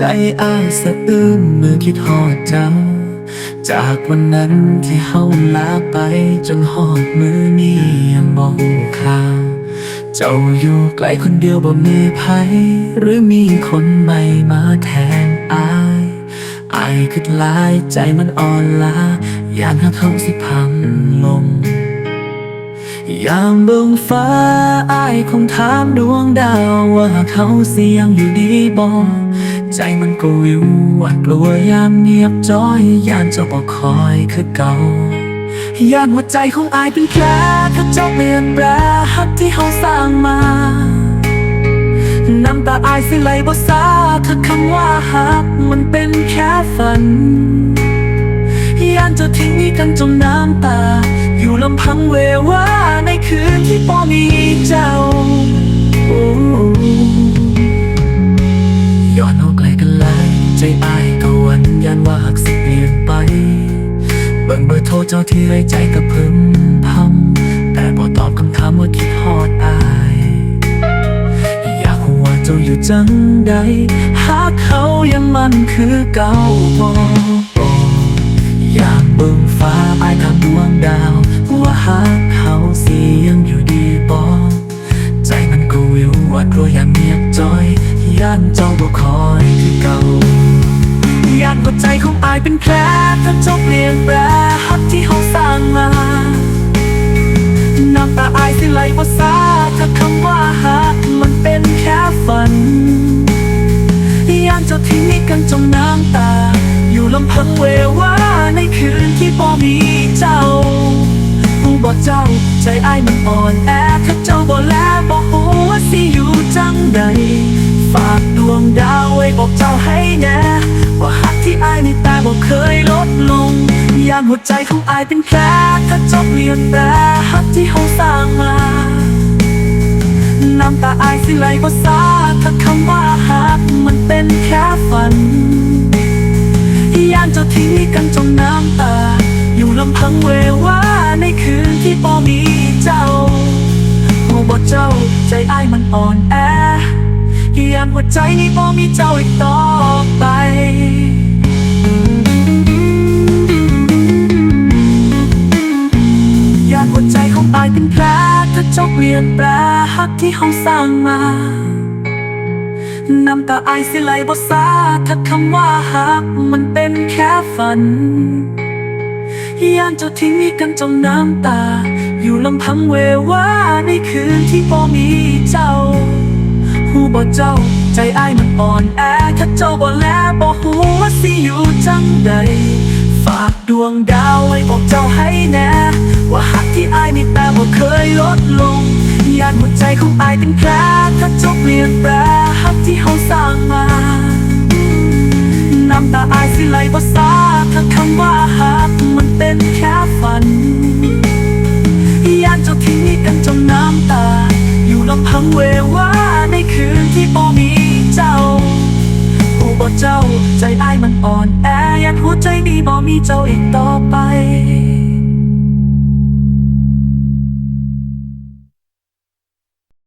ใจอ้าสะอื้นเมื่อคิดฮอดเจ้า จากวันนั้นที่เฮาลาไปจนฮอดมือนี้ยังมองขาเจ้าอยู่ไกลคนเดียวบ่มีภัยหรือมีคนใหม่มาแทนอายอายคิดหลายใจมันอ่อนล้าอยากให้เขาสิพังลงยามเบิ่งฟ้าอายคงถามดวงดาวว่าเขาเสียงอยู่ดีบ่ ใจมันก็วิวหวัดกลัวยามเงียบจ้อยยานเจ้าบ่คอยคือเก่ายานหัวใจของอายเป็นแผลถ้าเจ้าเปลี่ยนแปลฮักที่เขาสร้างมา น้ำตาอายสิไหลบ่ซาถ้าคำว่าฮักมันเป็นแค่ฝันยานจะทิ้งนี้กันจนน้ำตา อยู่ลำพังเววาในคืนที่ปอมีเจ้า ว่าหักสิเปลี่ยนไป เบิ่งเบอร์โทรเจ้าที่ไรใจก็พึมพำแต่บ่ตอบคำถามว่าคิดฮอดอาย อยากรู้ว่าเจ้าอยู่จังใด หากเขายังมันคือเก่าบ่อยากเบิ่งฟ้าอายทำดวงดาวว่าหากายเป็นแผลถ้าจ้าเปลี่ยนแปลฮักที่เขาสร้างมาน้ำตาอายสิไหลว่าซาถ้าคำว่าฮักมันเป็นแค่ฝันยานเจ้าทิ้งนี้กันจมน้ำตา อยู่ลำพังเววาในคืนที่บ่มีเจ้าผู้บอกเจ้าใจอายมันอ่อนแอถ้าเจ้าบ่แลบ่ฮู้ว่าสิอยู่จังใด ฝากดวงดาวไว้บอก เคยลดลง ยามหัวใจของอายเป็นแผลถ้าจบเปลี่ยนแปลหักที่เขาสร้างมา น้ำตาอายสิไหลบ่ซาถ้าคำว่าหักมันเป็นแค่ฝันยานเจ้าทิ้งกันจมน้ำตา อยู่ลำพังเววาในคืนที่บ่มีเจ้าโอ้บ่เจ้าใจอายมันอ่อนแอ ยามหัวใจนี้บ่มีเจ้าอีกต่อไป เจ้าเปลี่ยนแปลฮักที่เขาสร้างมาน้ำตาอายสิไหลบ่ซาถ้าคำว่าฮักมันเป็นแค่ฝันยานเจ้าทิ้งนี้กันจมน้ำตา อยู่ลำพังเววาในคืนที่บ่มีเจ้า หูบ่เจ้า ใจอ้ายมันอ่อนแอถ้าเจ้าบ่แลบ่ฮู้ว่าสิอยู่จังใดากดวงดาวไว้บอกเจ้าให้แน่ ว่าหักที่อายมีแต่บ่เคยลดลงยานหัวใจของอายเป็นแผลถ้าเจ้าเปลี่ยนแปลหักที่เขาสร้างมาน้ำตาอายสิไหลบ่ซาถ้าคำว่าหักมันเป็นแค่ฝันยานเจ้าทิ้งกันจมน้ำตา อยู่ลำพังเววา เจ้า ใจอ้ายมันอ่อนแอยานหัวใจนี้บ่มีเจ้าอีกต่อไป